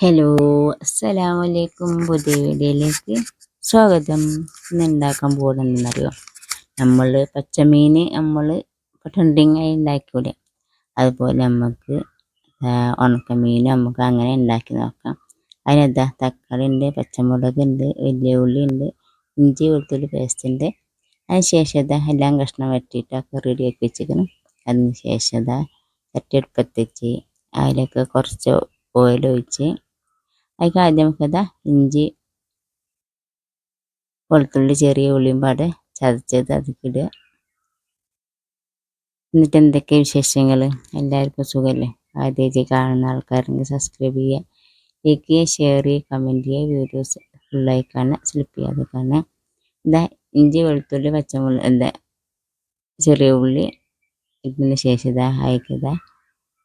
Hello അസ്സലാമു അലൈക്കും പുതിയ വീഡിയോയിലേക്ക് സ്വാഗതം. ഇന്ന് ഉണ്ടാക്കാൻ പോകുന്നതെന്നറിയോ? നമ്മൾ പച്ചമീൻ നമ്മൾ ട്രെൻഡിങ് ആയി ഉണ്ടാക്കൂലേ അതുപോലെ നമുക്ക് ഉണക്കമീൻ നമുക്ക് അങ്ങനെ ഉണ്ടാക്കി നോക്കാം. അതിനെന്താ? തക്കാളി ഉണ്ട് പച്ചമുളക് ഉണ്ട് വലിയ ഉള്ളി ഉണ്ട് ഇഞ്ചി വെളുത്തുള്ളി പേസ്റ്റ് ഉണ്ട് അതിന് ശേഷം ഇതാ എല്ലാം കഷ്ണം വെട്ടിയിട്ടൊക്കെ റെഡിയാക്കി വെച്ചിരിക്കണം അതിന് ശേഷം ഇതാ ചട്ടിയെടുപ്പത്തിച്ച് അതിലൊക്കെ കുറച്ച് ഓയിൽ ഒഴിച്ച് അതിലേക്ക് ആദ്യം നമുക്കതാ ഇഞ്ചി വെളുത്തുള്ളി ചെറിയ ഉള്ളിയും പാടെ ചതച്ചത് അതിക്കിടുക എന്നിട്ട് എന്തൊക്കെ വിശേഷങ്ങൾ എല്ലാവർക്കും സുഖമല്ലേ ആദ്യമായിട്ട് കാണുന്ന ആൾക്കാരെങ്കിൽ സബ്സ്ക്രൈബ് ചെയ്യുക. ലൈക്ക് ചെയ്യുക ഷെയർ ചെയ്യുക കമന്റ് ചെയ്യുക. വീഡിയോസ് ഫുള്ളായി കാണുക സ്ലിപ്പ് ചെയ്യാതെ കാണുക ഇതാ ഇഞ്ചി വെളുത്തുള്ളി പച്ചമുളക് എന്താ ചെറിയ ഉള്ളി ഇതിന് ശേഷം ഇതാ അയക്കിതാ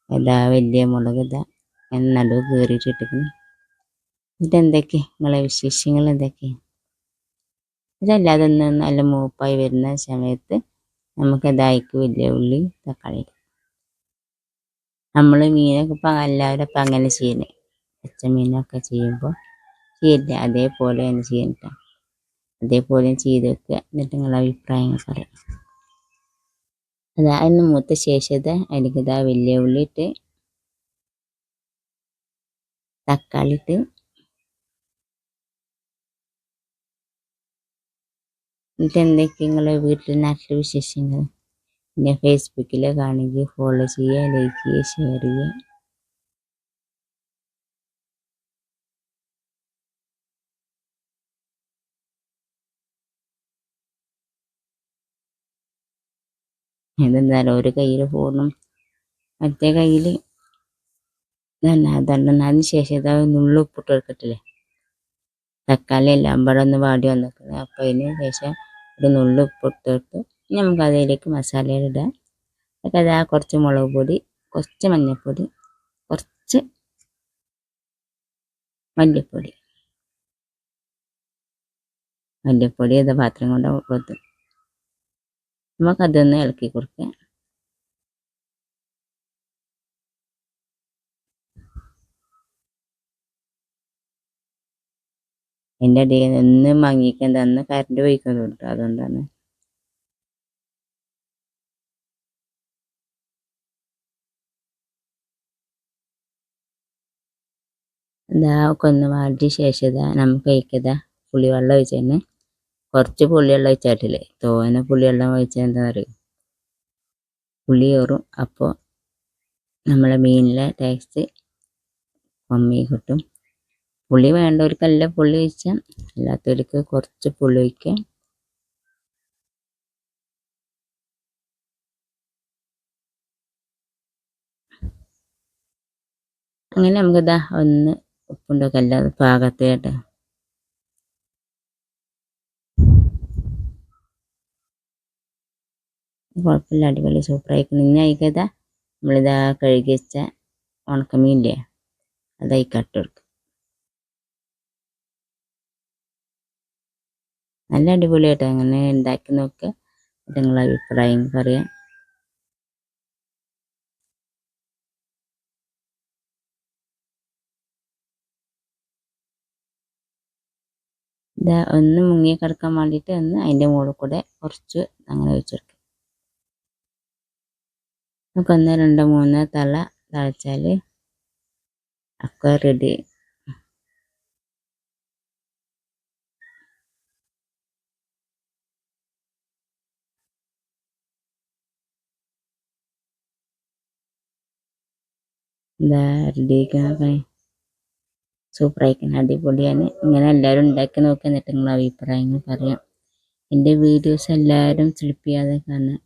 ഇതാ. വലിയ മുളക് ഇതാ. നടുവ് കീറിയിട്ടിട്ടിരിക്കുന്നു എന്നിട്ട് എന്തൊക്കെ നിങ്ങളെ വിശേഷങ്ങൾ എന്തൊക്കെ? ഇതല്ലാതെ നല്ല മൂപ്പായി വരുന്ന സമയത്ത് നമുക്ക് അതായിക്ക് വലിയ ഉള്ളി തക്കാളി. നമ്മൾ മീനൊക്കെ ഇപ്പം എല്ലാവരും ഇപ്പം അങ്ങനെ ചെയ്യുന്നത് പച്ചമീനൊക്കെ ചെയ്യുമ്പോൾ ചെയ്യില്ല. അതേപോലെ തന്നെ ചെയ്യണ്ട അതേപോലെ ചെയ്ത് വെക്കുക. എന്നിട്ട് നിങ്ങളെ അഭിപ്രായങ്ങൾ പറയാം. അതാ അതിന് മൂത്ത ശേഷത്തെ അതിലേക്ക് ഇതാ വലിയ ഉള്ളി ഇട്ട് തക്കാളി ഇട്ട് എന്നിട്ട് എന്തൊക്കെ നിങ്ങളെ വീട്ടിൽ നാട്ടിലെ വിശേഷങ്ങൾ? പിന്നെ ഫേസ്ബുക്കിൽ കാണുകയും ഫോളോ ചെയ്യുക ലൈക്ക് ചെയ്യുക ഷെയർ ചെയ്യുക. ഇതെന്തായാലും ഒരു കയ്യിൽ ഫോണും മറ്റേ കയ്യിൽ നല്ല അതിന് ശേഷം ഇതാ നുള്ളുപ്പിട്ട് എടുക്കട്ടില്ലേ തക്കാളി എല്ലാം പാടെ ഒന്ന് വാടി വന്നിട്ടുണ്ട്. അപ്പം അതിന് ശേഷം ഒരു നുള്ളു ഇനി നമുക്ക് അതിലേക്ക് മസാല ഇടാം. അപ്പോൾ അതാ കുറച്ച് മുളക് പൊടി കുറച്ച് മഞ്ഞൾപ്പൊടി കുറച്ച് മല്ലിപ്പൊടി. മല്ലിപ്പൊടി ഇത് പാത്രം കൊണ്ട് നമുക്കതൊന്ന് ഇളക്കി കൊടുക്കാം. എന്റെ അടിയിൽ നിന്ന് മങ്ങിക്കാൻ അന്ന് കറണ്ട് പോയിക്കുന്നുണ്ട് അതുകൊണ്ടാണ്. ഇതാ ഒക്കെ ഒന്ന് വാടിയ ശേഷം ഇതാ നമുക്ക് കഴിക്കതാ പുളിവെള്ളം ഒഴിച്ചതിന് കുറച്ച് പുളിവെള്ളം ഒഴിച്ചാട്ടില്ലേ? തോനെ പുളിവെള്ളം ഒഴിച്ചാൽ എന്താ പറയുക? പുളി കയറും. അപ്പോൾ നമ്മളെ മീനിലെ ടേസ്റ്റ് കമ്മി കിട്ടും. പുളി വേണ്ടവർക്കല്ല പുളി ഒഴിച്ചാൽ അല്ലാത്തവർക്ക് കുറച്ച് പുളി ഒഴിക്കാം. അങ്ങനെ നമുക്കിതാ ഒന്ന് ഉപ്പുണ്ടൊക്കെ അല്ലാതെ പാകത്തേട്ട് കുഴപ്പമില്ല അടിപൊളി സൂപ്പറായിരിക്കണം ഇനി അയക്കതാ നമ്മളിതാ കഴുകി വെച്ച ഉണക്കമീനില്ലേ അതായി കട്ടെടുക്കും നല്ല അടിപൊളിയായിട്ട് അങ്ങനെ ഉണ്ടാക്കി നോക്കുക നിങ്ങളെ അഭിപ്രായം പറയാം. ഒന്ന് മുങ്ങി കിടക്കാൻ വേണ്ടിയിട്ട് ഒന്ന് അതിന്റെ മുകളിൽ കൂടെ കുറച്ച് അങ്ങനെ വെച്ചെടുക്കും. നമുക്ക് ഒന്ന് രണ്ട് മൂന്ന് തള തളച്ചാൽ ഒക്കെ റെഡി റെഡിയാക്കാൻ സൂപ്പറായിരിക്കണം അടിപൊളിയാണ് ഇങ്ങനെ എല്ലാവരും ഉണ്ടാക്കി നോക്കി എന്നിട്ട് നിങ്ങൾ അഭിപ്രായങ്ങൾ പറയാം. എന്റെ വീഡിയോസ് എല്ലാവരും സ്ലിപ്പ് ചെയ്യാതെ കാണാം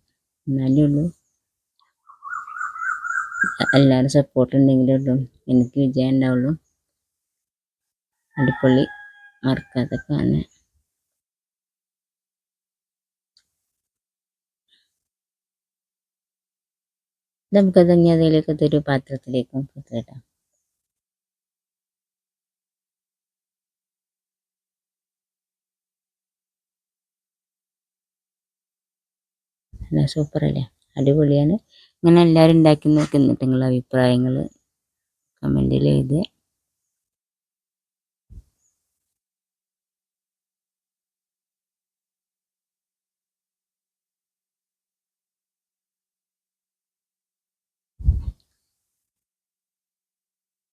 എന്നാലേ ഉള്ളൂ. എല്ലാവരും സപ്പോർട്ട് ഉണ്ടെങ്കിലേ ഉള്ളൂ. എനിക്ക് വിജയം ഉണ്ടാവുള്ളൂ. അടിപൊളി. മറക്കാതെ കാണാൻ നമുക്കത് ഇനി അതിലേക്ക് ഒരു പാത്രത്തിലേക്കും ഇടാം നല്ല സൂപ്പറല്ലേ അടിപൊളിയാണ്. ഇങ്ങനെ എല്ലാവരും ഉണ്ടാക്കി നോക്കി എന്നിട്ട് നിങ്ങളുടെ അഭിപ്രായങ്ങൾ കമന്റിൽ എഴുതുക.